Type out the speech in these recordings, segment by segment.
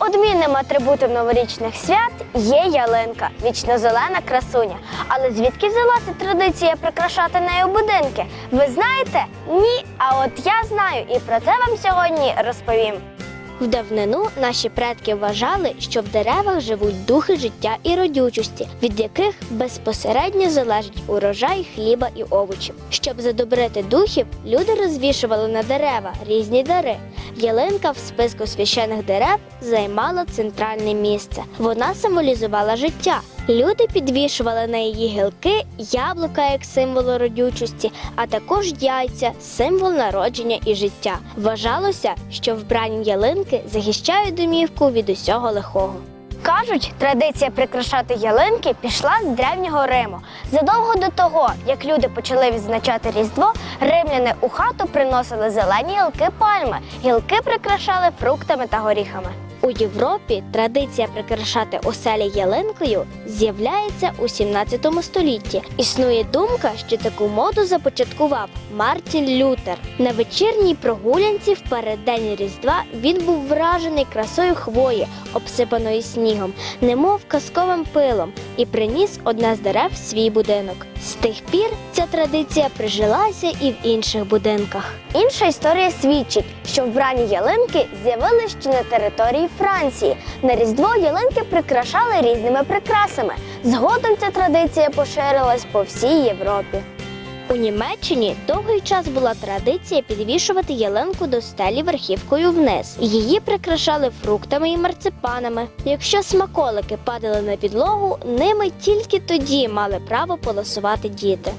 Неодмінним атрибутом новорічних свят є ялинка, вічно зелена красуня. Але звідки взялася традиція прикрашати нею будинки? Ви знаєте? Ні. А от я знаю і про це вам сьогодні розповім. В давнину наші предки вважали, що в деревах живуть духи життя і родючості, від яких безпосередньо залежить урожай хліба і овочів. Щоб задобрити духів, люди розвішували на дерева різні дари. Ялинка в списку священих дерев займала центральне місце. Вона символізувала життя. Люди підвішували на її гілки яблука як символ родючості, а також яйця символ народження і життя. Вважалося, що вбрані ялинки захищають домівку від усього лихого. Кажуть, традиція прикрашати ялинки пішла з древнього Риму. Задовго до того, як люди почали відзначати Різдво, римляни у хату приносили зелені гілки пальми. Гілки прикрашали фруктами та горіхами. У Європі традиція прикрашати оселі ялинкою з'являється у 17 столітті. Існує думка, що таку моду започаткував Мартін Лютер. На вечірній прогулянці в переддень Різдва він був вражений красою хвої, обсипаної снігом, немов казковим пилом, і приніс одне з дерев в свій будинок. З тих пір ця традиція прижилася і в інших будинках. Інша історія свідчить, що вбрані ялинки з'явилися ще на території Франції. На Різдво ялинки прикрашали різними прикрасами. Згодом ця традиція поширилась по всій Європі. У Німеччині довгий час була традиція підвішувати ялинку до стелі верхівкою вниз. Її прикрашали фруктами і марципанами. Якщо смаколики падали на підлогу, ними тільки тоді мали право полосувати діти.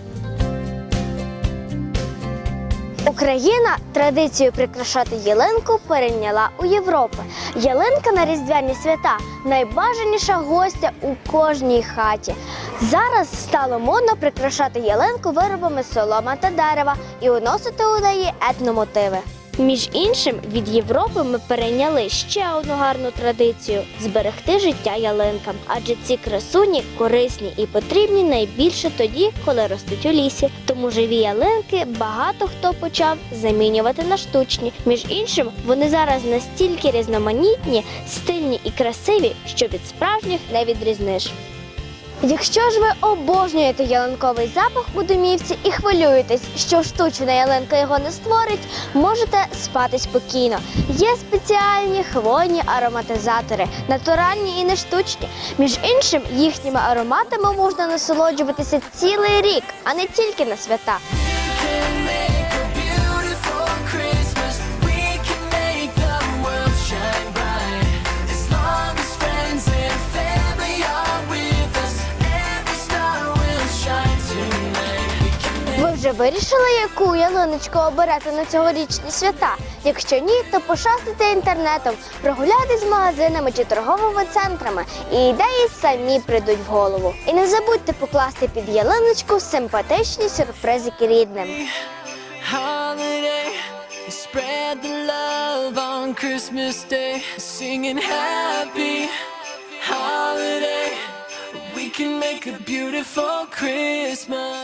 Україна традицію прикрашати ялинку перейняла у Європи. Ялинка на різдвяні свята найбажаніша гостя у кожній хаті. Зараз стало модно прикрашати ялинку виробами солома та дерева і уносити у неї етномотиви. Між іншим, від Європи ми перейняли ще одну гарну традицію зберегти життя ялинкам, адже ці красуні корисні і потрібні найбільше тоді, коли ростуть у лісі. Тому живі ялинки багато хто почав замінювати на штучні. Між іншим, вони зараз настільки різноманітні, стильні і красиві, що від справжніх не відрізниш. Якщо ж ви обожнюєте ялинковий запах у домівці і хвилюєтесь, що штучна ялинка його не створить, можете спати спокійно. Є спеціальні хвойні ароматизатори, натуральні і не штучні. Між іншим, їхніми ароматами можна насолоджуватися цілий рік, а не тільки на свята. Вже вирішили, яку ялиночку оберете на цьогорічні свята? Якщо ні, то пошастайте інтернетом, прогуляйтесь магазинами чи торговими центрами, і ідеї самі прийдуть в голову. І не забудьте покласти під ялиночку симпатичні сюрпризики рідним. spread the love on Christmas Day, singing. We can make a beautiful Christmas.